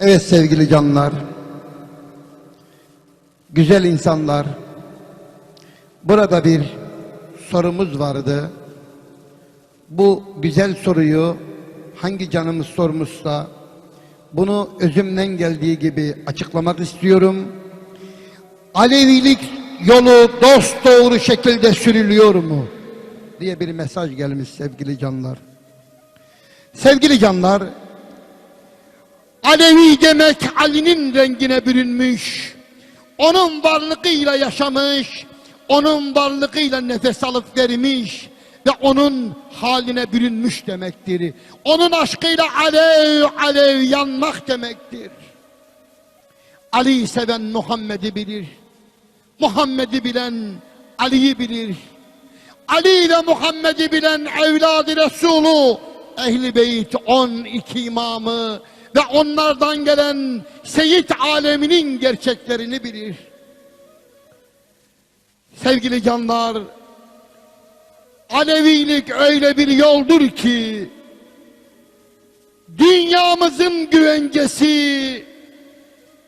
Evet sevgili canlar, güzel insanlar, burada bir sorumuz vardı. Bu güzel soruyu hangi canımız sormuşsa bunu özümden geldiği gibi açıklamak istiyorum. Alevilik yolu dost doğru şekilde sürülüyor mu? diye bir mesaj gelmiş sevgili canlar. Sevgili canlar, Alevi demek Ali'nin rengine bürünmüş. Onun varlığıyla yaşamış. Onun varlığıyla nefes alıp vermiş. Ve onun haline bürünmüş demektir. Onun aşkıyla alev alev yanmak demektir. Ali'yi seven Muhammed'i bilir. Muhammed'i bilen Ali'yi bilir. Ali ve Muhammed'i bilen evladı Resulü Ehli Beyt 12 imamı ve onlardan gelen Seyit aleminin gerçeklerini bilir. Sevgili canlar, Alevilik öyle bir yoldur ki dünyamızın güvencesi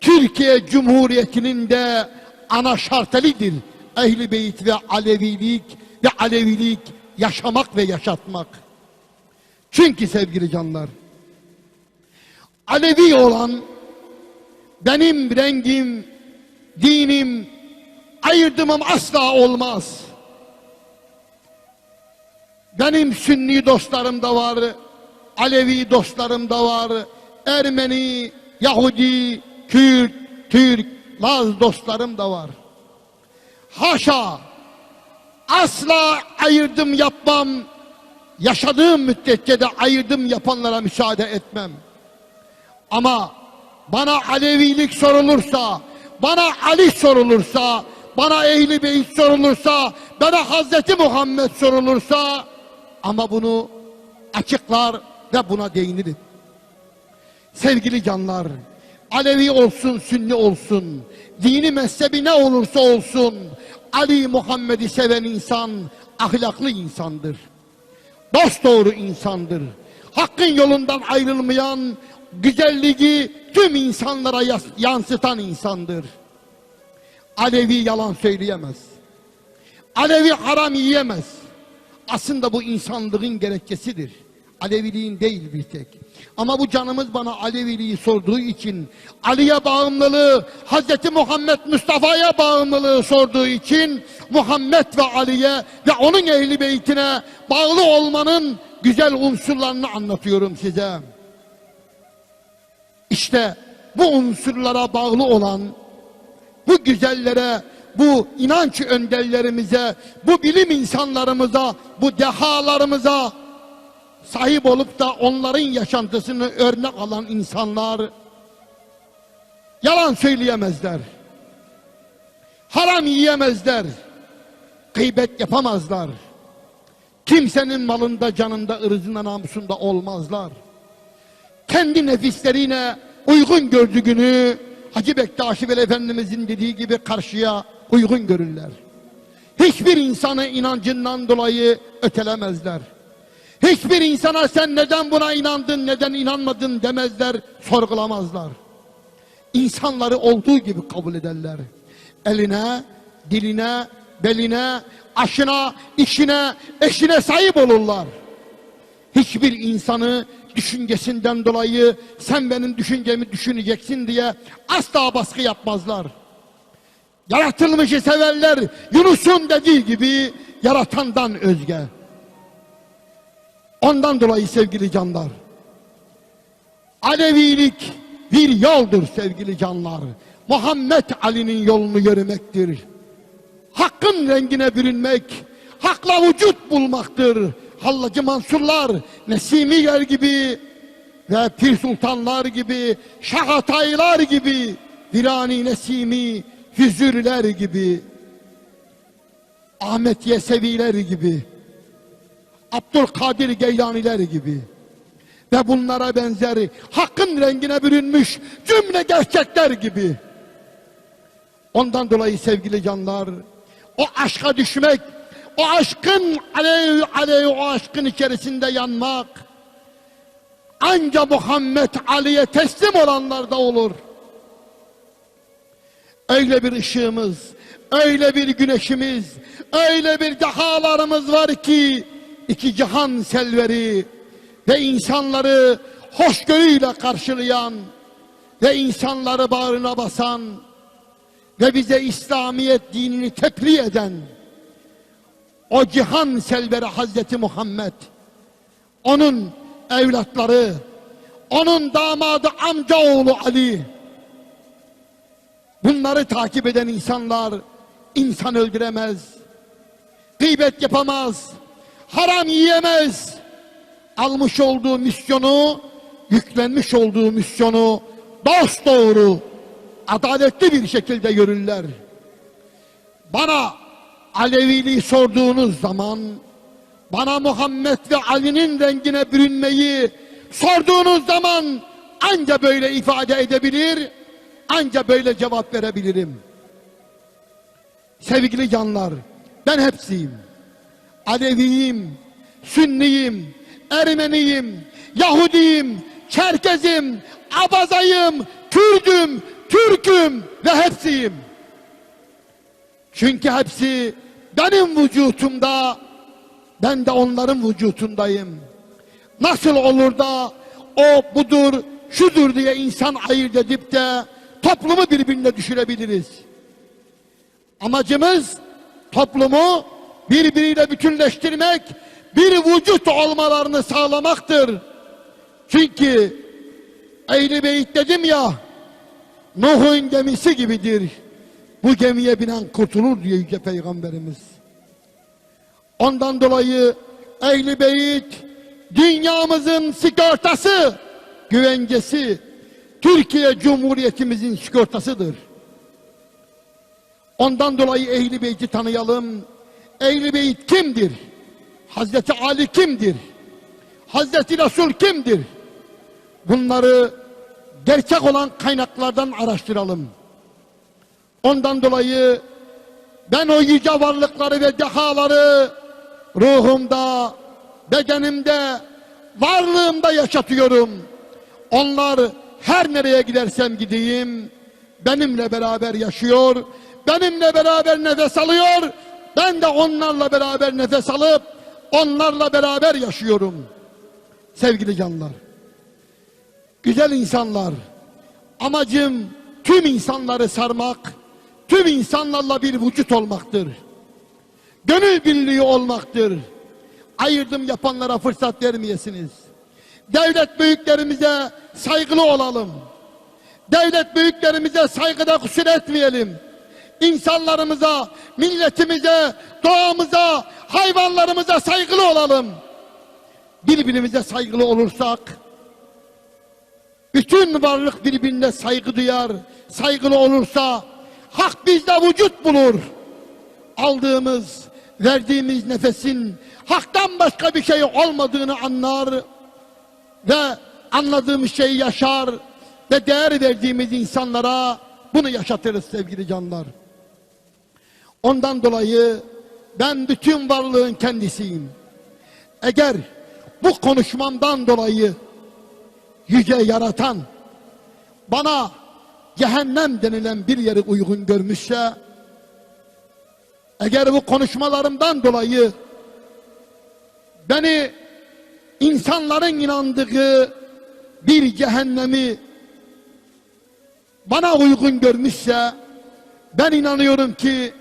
Türkiye Cumhuriyeti'nin de ana şartelidir. Ehli Beyt ve Alevilik ve Alevilik yaşamak ve yaşatmak. Çünkü sevgili canlar, Alevi olan benim rengim, dinim, ayırdımım asla olmaz. Benim Sünni dostlarım da var, Alevi dostlarım da var, Ermeni, Yahudi, Kürt, Türk, Laz dostlarım da var. Haşa, asla ayırdım yapmam, yaşadığım müddetçe de ayırdım yapanlara müsaade etmem. Ama bana Alevilik sorulursa, bana Ali sorulursa, bana Ehli Beyt sorulursa, bana Hazreti Muhammed sorulursa ama bunu açıklar ve buna değinirim. Sevgili canlar, Alevi olsun, Sünni olsun, dini mezhebi ne olursa olsun, Ali Muhammed'i seven insan ahlaklı insandır. Dost doğru insandır. Hakkın yolundan ayrılmayan, güzelliği tüm insanlara yansıtan insandır. Alevi yalan söyleyemez. Alevi haram yiyemez. Aslında bu insanlığın gerekçesidir. Aleviliğin değil bir tek. Ama bu canımız bana Aleviliği sorduğu için, Ali'ye bağımlılığı, Hz. Muhammed Mustafa'ya bağımlılığı sorduğu için, Muhammed ve Ali'ye ve onun ehli beytine bağlı olmanın güzel unsurlarını anlatıyorum size. İşte bu unsurlara bağlı olan, bu güzellere, bu inanç önderlerimize, bu bilim insanlarımıza, bu dehalarımıza sahip olup da onların yaşantısını örnek alan insanlar yalan söyleyemezler. Haram yiyemezler. Gıybet yapamazlar. Kimsenin malında, canında, ırzında, namusunda olmazlar. Kendi nefislerine uygun gördüğünü Hacı Bektaşi Veli Efendimizin dediği gibi karşıya uygun görürler. Hiçbir insanı inancından dolayı ötelemezler. Hiçbir insana sen neden buna inandın, neden inanmadın demezler, sorgulamazlar. İnsanları olduğu gibi kabul ederler. Eline, diline, beline, aşına, işine, eşine sahip olurlar. Hiçbir insanı düşüncesinden dolayı sen benim düşüncemi düşüneceksin diye asla baskı yapmazlar. Yaratılmışı severler. Yunus'un dediği gibi yaratandan özge. Ondan dolayı sevgili canlar. Alevilik bir yoldur sevgili canlar. Muhammed Ali'nin yolunu yürümektir. Hakkın rengine bürünmek, hakla vücut bulmaktır. Hallacı Mansurlar, Nesimiler gibi ve Pir Sultanlar gibi, Şahataylar gibi, Virani Nesimi, Füzürler gibi, Ahmet Yeseviler gibi, Abdülkadir Geylaniler gibi ve bunlara benzeri hakkın rengine bürünmüş cümle gerçekler gibi. Ondan dolayı sevgili canlar, o aşka düşmek, o aşkın alev alev o aşkın içerisinde yanmak, anca Muhammed Ali'ye teslim olanlarda olur. Öyle bir ışığımız, öyle bir güneşimiz, öyle bir dehalarımız var ki iki cihan selveri ve insanları hoşgörüyle karşılayan ve insanları bağrına basan ve bize İslamiyet dinini tebliğ eden o cihan selveri Hazreti Muhammed onun evlatları onun damadı amcaoğlu Ali bunları takip eden insanlar insan öldüremez gıybet yapamaz haram yiyemez. Almış olduğu misyonu yüklenmiş olduğu misyonu dost doğru adaletli bir şekilde yürürler. Bana Aleviliği sorduğunuz zaman bana Muhammed ve Ali'nin rengine bürünmeyi sorduğunuz zaman anca böyle ifade edebilir, anca böyle cevap verebilirim. Sevgili canlar, ben hepsiyim. Aleviyim, Sünniyim, Ermeniyim, Yahudiyim, Çerkezim, Abazayım, Kürdüm, Türk'üm ve hepsiyim. Çünkü hepsi benim vücutumda, ben de onların vücutundayım. Nasıl olur da o budur, şudur diye insan ayırt edip de toplumu birbirine düşürebiliriz. Amacımız toplumu birbiriyle bütünleştirmek, bir vücut olmalarını sağlamaktır. Çünkü Ehli Beyt dedim ya, Nuh'un gemisi gibidir. Bu gemiye binen kurtulur diyor Yüce Peygamberimiz. Ondan dolayı Ehli Beyt dünyamızın sigortası, güvencesi, Türkiye Cumhuriyetimizin sigortasıdır. Ondan dolayı Ehli Beyt'i tanıyalım. Ehli Beyt kimdir? Hazreti Ali kimdir? Hazreti Resul kimdir? Bunları gerçek olan kaynaklardan araştıralım. Ondan dolayı ben o yüce varlıkları ve dehaları ruhumda, bedenimde, varlığımda yaşatıyorum. Onlar her nereye gidersem gideyim benimle beraber yaşıyor, benimle beraber nefes alıyor. Ben de onlarla beraber nefes alıp onlarla beraber yaşıyorum. Sevgili canlar. Güzel insanlar. Amacım tüm insanları sarmak, tüm insanlarla bir vücut olmaktır. Gönül birliği olmaktır. Ayırdım yapanlara fırsat vermeyesiniz. Devlet büyüklerimize saygılı olalım. Devlet büyüklerimize saygıda kusur etmeyelim. İnsanlarımıza, milletimize, doğamıza, hayvanlarımıza saygılı olalım. Birbirimize saygılı olursak, bütün varlık birbirine saygı duyar, saygılı olursa, hak bizde vücut bulur. Aldığımız, verdiğimiz nefesin haktan başka bir şey olmadığını anlar ve anladığımız şeyi yaşar ve değer verdiğimiz insanlara bunu yaşatırız sevgili canlar. Ondan dolayı ben bütün varlığın kendisiyim. Eğer bu konuşmamdan dolayı yüce yaratan bana cehennem denilen bir yeri uygun görmüşse eğer bu konuşmalarımdan dolayı beni insanların inandığı bir cehennemi bana uygun görmüşse ben inanıyorum ki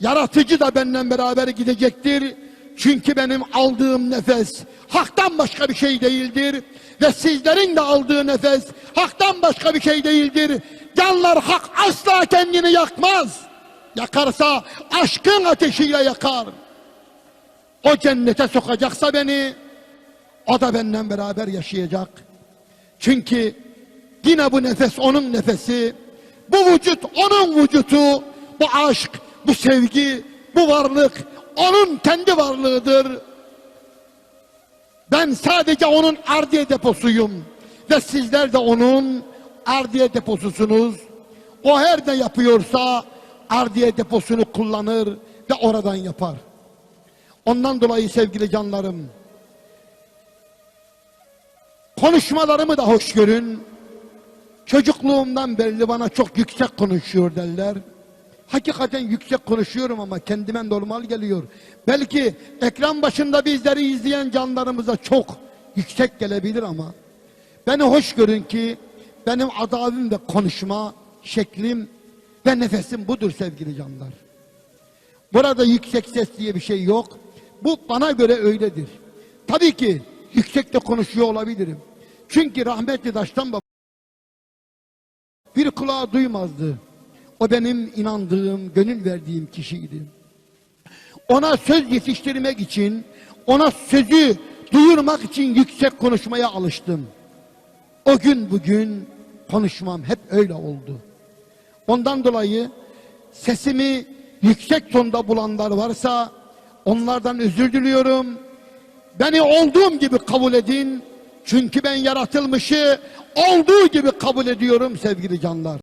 yaratıcı da benimle beraber gidecektir. Çünkü benim aldığım nefes haktan başka bir şey değildir. Ve sizlerin de aldığı nefes haktan başka bir şey değildir. Canlar hak asla kendini yakmaz. Yakarsa aşkın ateşiyle yakar. O cennete sokacaksa beni o da benden beraber yaşayacak. Çünkü yine bu nefes onun nefesi. Bu vücut onun vücutu. Bu aşk, bu sevgi, bu varlık onun kendi varlığıdır. Ben sadece onun ardiye deposuyum. Ve sizler de onun ardiye deposusunuz. O her ne yapıyorsa ardiye deposunu kullanır ve oradan yapar. Ondan dolayı sevgili canlarım, Konuşmalarımı da hoş görün. Çocukluğumdan beri bana çok yüksek konuşuyor derler. Hakikaten yüksek konuşuyorum ama kendime normal geliyor. Belki ekran başında bizleri izleyen canlarımıza çok yüksek gelebilir ama beni hoş görün ki benim adabim ve konuşma şeklim ve nefesim budur sevgili canlar. Burada yüksek ses diye bir şey yok. Bu bana göre öyledir. Tabii ki yüksekte konuşuyor olabilirim. Çünkü rahmetli Daştan Baba bir kulağı duymazdı. O benim inandığım, gönül verdiğim kişiydi. Ona söz yetiştirmek için, ona sözü duyurmak için yüksek konuşmaya alıştım. O gün bugün konuşmam hep öyle oldu. Ondan dolayı sesimi yüksek tonda bulanlar varsa onlardan özür diliyorum. Beni olduğum gibi kabul edin. Çünkü ben yaratılmışı olduğu gibi kabul ediyorum sevgili canlar.